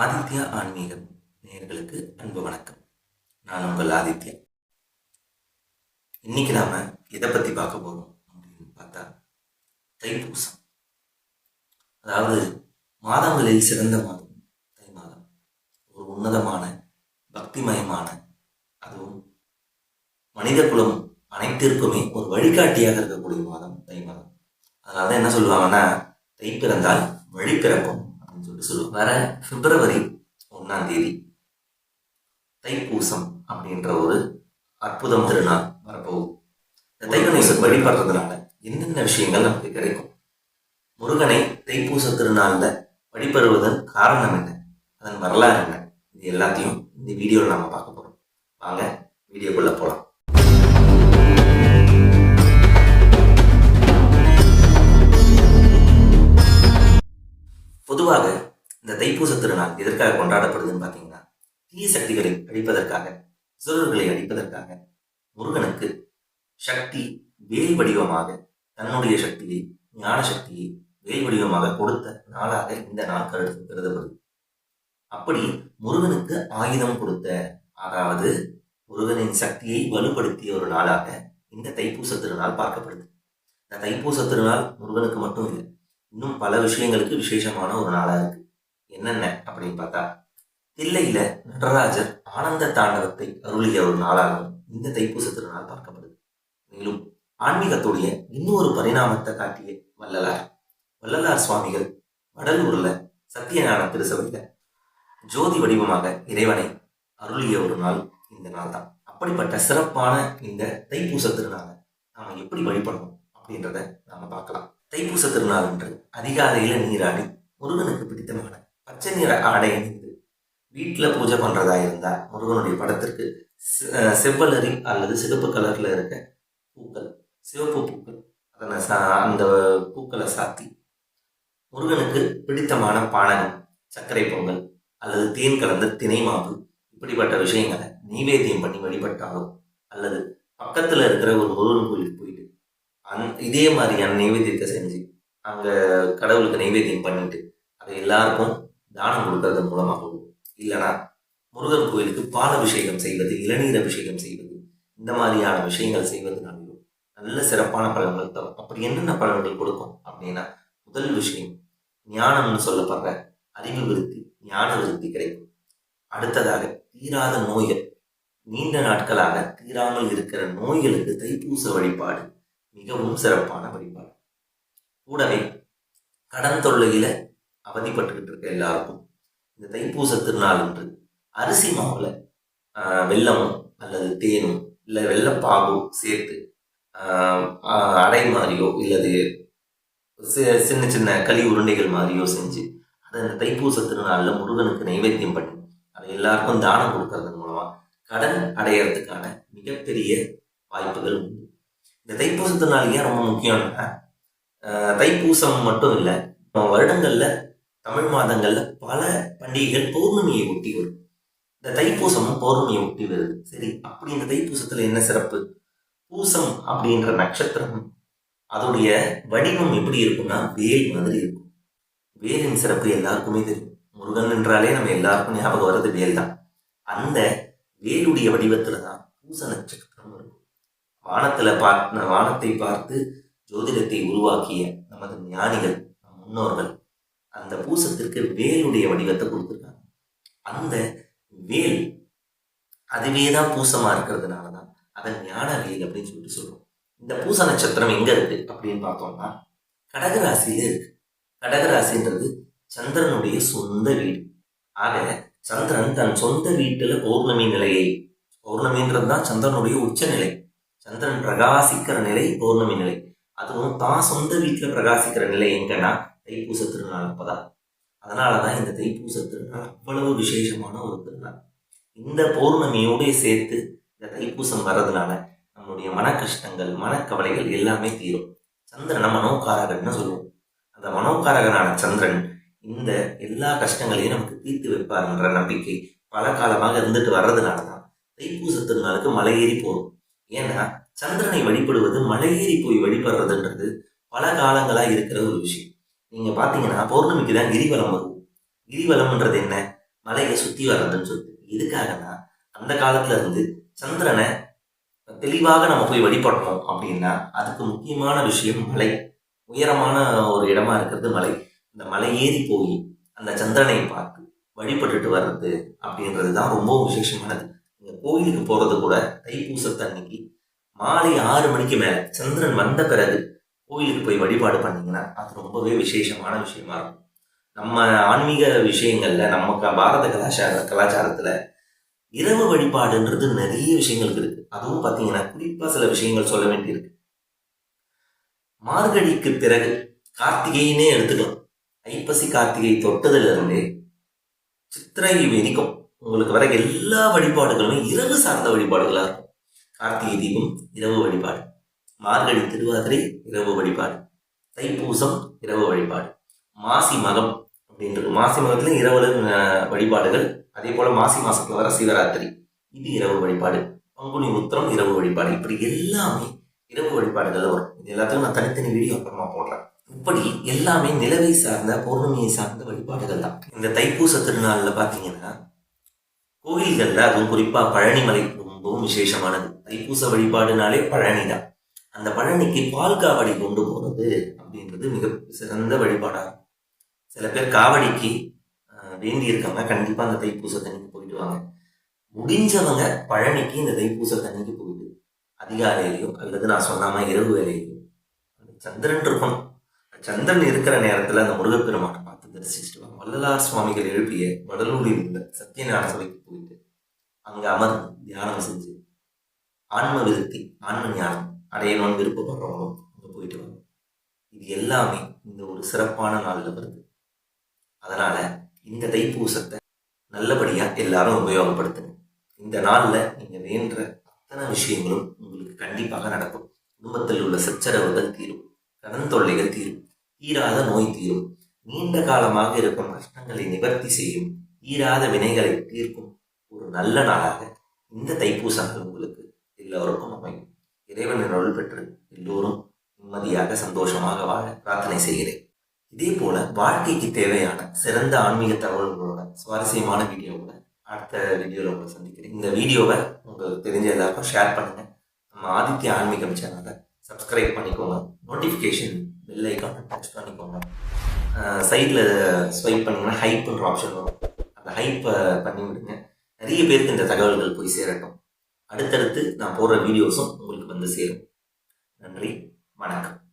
ஆதித்யா ஆன்மீகம் நேர்களுக்கு அன்பு வணக்கம். நான் உங்கள் ஆதித்யா. இன்னைக்கு நாம எதை பத்தி பார்க்க போறோம் அப்படின்னு பார்த்தா தைப்பூசம். அதாவது மாதங்களில் சிறந்த மாதம் தை மாதம். ஒரு உன்னதமான பக்திமயமான அதுவும் மனித குலம் அனைத்திற்குமே ஒரு வழிகாட்டியாக இருக்கக்கூடிய மாதம் தை மாதம். அதனால தான் என்ன சொல்லுவாங்கன்னா தை பிறந்தால் வழி பிறக்கும். வர பிப்ரவரி ஒன்றாம் தேதி தைப்பூசம் அப்படின்ற ஒரு அற்புதம் திருநாள் வரப்போகும் இந்த தைப்பூசம் வழிபடுறதுனால என்னென்ன விஷயங்கள் நமக்கு கிடைக்கும்? முருகனை தைப்பூச திருநாள்ல வழிபடுவதன் காரணம் என்ன? அதன் வரலாறு என்ன? இது எல்லாத்தையும் இந்த வீடியோவில் நாம பார்க்க போறோம். வாங்க வீடியோக்குள்ள போகலாம் பொதுவாக இந்த தைப்பூச திருநாள் எதற்காக கொண்டாடப்படுதுன்னு பார்த்தீங்கன்னா தீய சக்திகளை அழிப்பதற்காக சுரர்களை அழிப்பதற்காக முருகனுக்கு சக்தி வேல் வடிவமாக தன்னுடைய சக்தியை ஞான சக்தியை வேல் வடிவமாக கொடுத்த நாளாக இந்த நாள் கருது கருதப்படுது. அப்படி முருகனுக்கு ஆயுதம் கொடுத்த அதாவது முருகனின் சக்தியை வலுப்படுத்திய ஒரு நாளாக இந்த தைப்பூச திருநாள் பார்க்கப்படுது. இந்த தைப்பூச திருநாள் முருகனுக்கு மட்டும் இல்லை இன்னும் பல விஷயங்களுக்கு விசேஷமான ஒரு நாளா இருக்கு. என்னென்ன அப்படின்னு பார்த்தா தில்லையில நடராஜர் ஆனந்த தாண்டவத்தை அருளிய ஒரு நாளாகவும் இந்த தைப்பூச திருநாள் பார்க்கப்படுது. மேலும் ஆன்மீகத்துடைய இன்னொரு பரிணாமத்தை காட்டிய வள்ளலார். வள்ளலார் சுவாமிகள் வடலூர்ல சத்தியஞான திருசபையில ஜோதி வடிவமாக இறைவனை அருளிய ஒரு நாள் இந்த நாள் தான் அப்படிப்பட்ட சிறப்பான இந்த தைப்பூச திருநாளை நாம எப்படி வழிபடணும் அப்படின்றத நாம பார்க்கலாம். தைப்பூச திருநாள் என்று அதிகாலையில நீராடி முருகனுக்கு பிடித்தமான பச்சை நிற ஆடை அணிந்து வீட்டில் பூஜை பண்ணுறதா இருந்தால் முருகனுடைய படத்திற்கு செவ்வலரி அல்லது சிகப்பு கலரில் இருக்க பூக்கள் சிவப்பு பூக்கள் அதனை சா அந்த பூக்களை சாத்தி முருகனுக்கு பிடித்தமான பானகம் சர்க்கரை பொங்கல் அல்லது தேன் கலந்த தினை மாவு இப்படிப்பட்ட விஷயங்களை நைவேத்தியம் பண்ணி வழிபட்டாலும் அல்லது பக்கத்தில் இருக்கிற ஒரு முருகன் கோயிலுக்கு போயிட்டு அந் இதே மாதிரியான நைவேத்தியத்தை செஞ்சு அங்கே கடவுளுக்கு நைவேத்தியம் பண்ணிட்டு அதை எல்லாருக்கும் தானம் கொடுக்கறது மூலமாகவும் இல்லைன்னா முருகன் கோயிலுக்கு பால் அபிஷேகம் செய்வது இளநீர் அபிஷேகம் செய்வது இந்த மாதிரியான விஷயங்கள் செய்வதனாலையும் நல்ல சிறப்பான பலன்கள் தரும். அப்படி என்னென்ன பலன்கள் கொடுக்கும் அப்படின்னா முதல் விஷயம் ஞானம்னு சொல்லப்படுற அறிவு விருத்தி ஞான விருத்தி கிடைக்கும். அடுத்ததாக தீராத நோய்கள். நீண்ட நாட்களாக தீராமல் இருக்கிற நோய்களுக்கு தைப்பூச வழிபாடு மிகவும் சிறப்பான வழிபாடு. கூடவே கடன் தொல்லையில அவதிப்பட்டுக்கிட்டு இருக்க எல்லாருக்கும். இந்த தைப்பூச திருநாள் என்று அரிசி மாவில் ஆஹ், அல்லது தேனும் இல்லை வெள்ளப்பாகோ சேர்த்து அடை மாதிரியோ இல்லது சின்ன சின்ன களி உருண்டைகள் மாதிரியோ செஞ்சு அதை இந்த தைப்பூச திருநாளில் முருகனுக்கு நைவேத்தியம் பண்ணி அதை எல்லாருக்கும் தானம் கொடுக்கறதன் மூலமாக கடன் அடையிறதுக்கான மிகப்பெரிய வாய்ப்புகள் உண்டு. இந்த தைப்பூச திருநாள் ஏன் ரொம்ப முக்கியம்னா தைப்பூசம் மட்டும் இல்லை வருடங்களில் தமிழ் மாதங்களில் பல பண்டிகைகள் பௌர்ணமியை ஒட்டி வரும். இந்த தைப்பூசமும் பௌர்ணமியை ஒட்டி வருது. சரி அப்படி இந்த தைப்பூசத்தில் என்ன சிறப்பு? பூசம் அப்படின்ற நட்சத்திரம் அதோடைய வடிவம் எப்படி இருக்கும்னா வேல் மாதிரி இருக்கும். வேலின் சிறப்பு எல்லாருக்குமே தெரியும். முருகன் என்றாலே நம்ம எல்லாருக்கும் ஞாபகம் வர்றது வேல் தான். அந்த வேலுடைய வடிவத்துல தான் பூச நட்சத்திரம் இருக்கும். வானத்துல பார்த்த வானத்தை பார்த்து ஜோதிடத்தை உருவாக்கிய நமது ஞானிகள் நம் முன்னோர்கள் அந்த பூசத்திற்கு வேலுடைய வடிவத்தை கொடுத்துருக்காங்க. அந்த வேல் அதுவே தான் பூசமா இருக்கிறதுனால தான் அதை ஞான வேல் அப்படின்னு சொல்லிட்டு சொல்றோம். இந்த பூச நட்சத்திரம் எங்க இருக்கு அப்படின்னு பார்த்தோம்னா கடகராசியில இருக்கு. கடகராசின்றது சந்திரனுடைய சொந்த வீடு. ஆக சந்திரன் தன் சொந்த வீட்டுல பௌர்ணமி நிலையை பௌர்ணமின்றது தான் சந்திரனுடைய உச்சநிலை. சந்திரன் பிரகாசிக்கிற நிலை பௌர்ணமி நிலை. அதுவும் தான் சொந்த வீட்டுல பிரகாசிக்கிற நிலை எங்கன்னா தைப்பூச திருநாள் அப்பதான். அதனாலதான் இந்த தைப்பூச திருநாள் அவ்வளவு விசேஷமான ஒரு திருநாள். இந்த பௌர்ணமியோடய சேர்த்து இந்த தைப்பூசம் வர்றதுனால நம்மளுடைய மன கஷ்டங்கள் மனக்கவலைகள் எல்லாமே தீரும். சந்திரனை மனோகாரகன்னு சொல்லுவோம். அந்த மனோகாரகனான சந்திரன் இந்த எல்லா கஷ்டங்களையும் நமக்கு தீர்த்து வைப்பார்ன்ற நம்பிக்கை பல காலமாக இருந்துட்டு வர்றதுனால தான் தைப்பூச திருநாளுக்கு மலையேறி போகும் ஏன்னா சந்திரனை வழிபடுவது மலையேறி போய் வழிபடுறதுன்றது பல காலங்களா இருக்கிற ஒரு விஷயம். நீங்க பாத்தீங்கன்னா பௌர்ணமிக்கு தான் கிரிவலம் வரும். கிரிவலம்ன்றது என்ன? மலையை சுத்தி வர்றதுன்னு சொல்லிட்டு. எதுக்காகனா அந்த காலத்துல இருந்து சந்திரனை தெளிவாக நம்ம போய் வழிபடணும் அப்படின்னா அதுக்கு முக்கியமான விஷயம் மலை. உயரமான ஒரு இடமா இருக்கிறது மலை. இந்த மலை ஏறி போய் அந்த சந்திரனை பார்த்து வழிபட்டுட்டு வர்றது அப்படின்றது தான் ரொம்ப விசேஷமானது. இந்த கோயிலுக்கு போறது கூட தைப்பூசத்தன்னைக்கு மாலை ஆறு மணிக்கு மேல சந்திரன் வந்த பிறகு கோயிலுக்கு போய் வழிபாடு பண்ணீங்கன்னா அது ரொம்பவே விசேஷமான விஷயமா இருக்கும். நம்ம ஆன்மீக விஷயங்கள்ல நம்ம க- பாரத கலாச்சார கலாச்சாரத்தில் இரவு வழிபாடுன்றது நிறைய விஷயங்கள் இருக்கு. அதுவும் பார்த்தீங்கன்னா குறிப்பாக சில விஷயங்கள் சொல்ல வேண்டியிருக்கு. மார்கழிக்கு பிறகு கார்த்திகைன்னே எடுத்துக்கலாம். ஐப்பசி கார்த்திகை தொட்டதிலிருந்தே சித்திரை வரைக்கும் உங்களுக்கு வர எல்லா வழிபாடுகளுமே இரவு சார்ந்த வழிபாடுகளாக இருக்கும். கார்த்திகை தீபம் இரவு வழிபாடு. மார்கழி திருவாதிரை இரவு வழிபாடு. தைப்பூசம் இரவு வழிபாடு. மாசி மகம் அப்படின்றது. மாசி மகத்துல இரவு வழிபாடுகள். அதே போல மாசி மாசத்துல வர சிவராத்திரி. இது இரவு வழிபாடு. பங்குனி உத்திரம் இரவு வழிபாடு. இப்படி எல்லாமே இரவு வழிபாடுகள் வரும். இது எல்லாத்துக்கும் நான் தனித்தனி வீடியோ அப்புறமா போடுறேன். இப்படி எல்லாமே நிலவை சார்ந்த பௌர்ணமியை சார்ந்த வழிபாடுகள் தான். இந்த தைப்பூச திருநாள்ல பார்த்தீங்கன்னா கோயில்களில் அதுவும் குறிப்பா பழனிமலை ரொம்பவும் விசேஷமானது. தைப்பூச வழிபாடுனாலே பழனி தான் அந்த பழனிக்கு பால் காவடி கொண்டு போனது அப்படின்றது மிக சிறந்த வழிபாடாக சில பேர் காவடிக்கு வேண்டி இருக்காங்க கண்டிப்பாக அந்த தைப்பூச தண்ணிக்கு போயிட்டு வாங்க. முடிஞ்சவங்க பழனிக்கு இந்த தைப்பூச தண்ணிக்கு போயிட்டு அதிகாலையிலையும் அல்லது நான் சொன்ன இரவு வேலையிலையும் சந்திரன் இருக்கும் சந்திரன் இருக்கிற நேரத்தில் அந்த முருகப்பெருமானை பார்த்து தரிசிச்சுட்டு வாங்க வள்ளலார் சுவாமிகள் எழுப்பிய வடலூரில் உள்ள சத்தியஞான சபைக்கு போயிட்டு அங்கே அமர்ந்து தியானம் செஞ்சு ஆன்ம விருத்தி ஆன்ம ஞானம் அடையணும்னு விருப்பப்படுறவங்களும் அங்கே போயிட்டு வாங்க. இது எல்லாமே இந்த ஒரு சிறப்பான நாளில் வருது. அதனால இந்த தைப்பூசத்தை நல்லபடியாக எல்லாரும் உபயோகப்படுத்துங்க. இந்த நாளில் நீங்கள் வேண்ட அத்தனை விஷயங்களும் உங்களுக்கு கண்டிப்பாக நடக்கும். குடும்பத்தில் உள்ள சச்சரவுகள் தீரும். கடன் தொல்லைகள் தீரும். தீராத நோய் தீரும். நீண்ட காலமாக இருக்கும் கஷ்டங்களை நிவர்த்தி செய்யும் தீராத வினைகளை தீர்க்கும் ஒரு நல்ல நாளாக இந்த தைப்பூசங்கள் உங்களுக்கு எல்லோருக்கும் அமையும். இறைவனின் அருள் பெற்று எல்லோரும் நிம்மதியாக சந்தோஷமாக வாழ பிரார்த்தனை செய்கிறேன். இதே போல வாழ்க்கைக்கு தேவையான சிறந்த ஆன்மீக தகவல்களோட சுவாரஸ்யமான வீடியோவோட அடுத்த வீடியோவில் உங்களை சந்திக்கிறேன். இந்த வீடியோவை உங்களுக்கு தெரிஞ்ச எல்லாருக்கும் ஷேர் பண்ணுங்க. நம்ம ஆதித்ய ஆன்மீகம் சேனலை சப்ஸ்கிரைப் பண்ணிக்கோங்க. நோட்டிஃபிகேஷன் பெல் ஐக்கான டச் பண்ணிக்கோங்க. சைடில் ஸ்வைப் பண்ணிங்கன்னா ஹைப்ன்ற ஆப்ஷன் வரும். அந்த ஹைப்பை பண்ணி விடுங்க நிறைய பேருக்கு இந்த தகவல்கள் போய் சேரட்டும். அடுத்தடுத்து நான் போடுற வீடியோஸும் வந்து சேரும். நன்றி. வணக்கம்.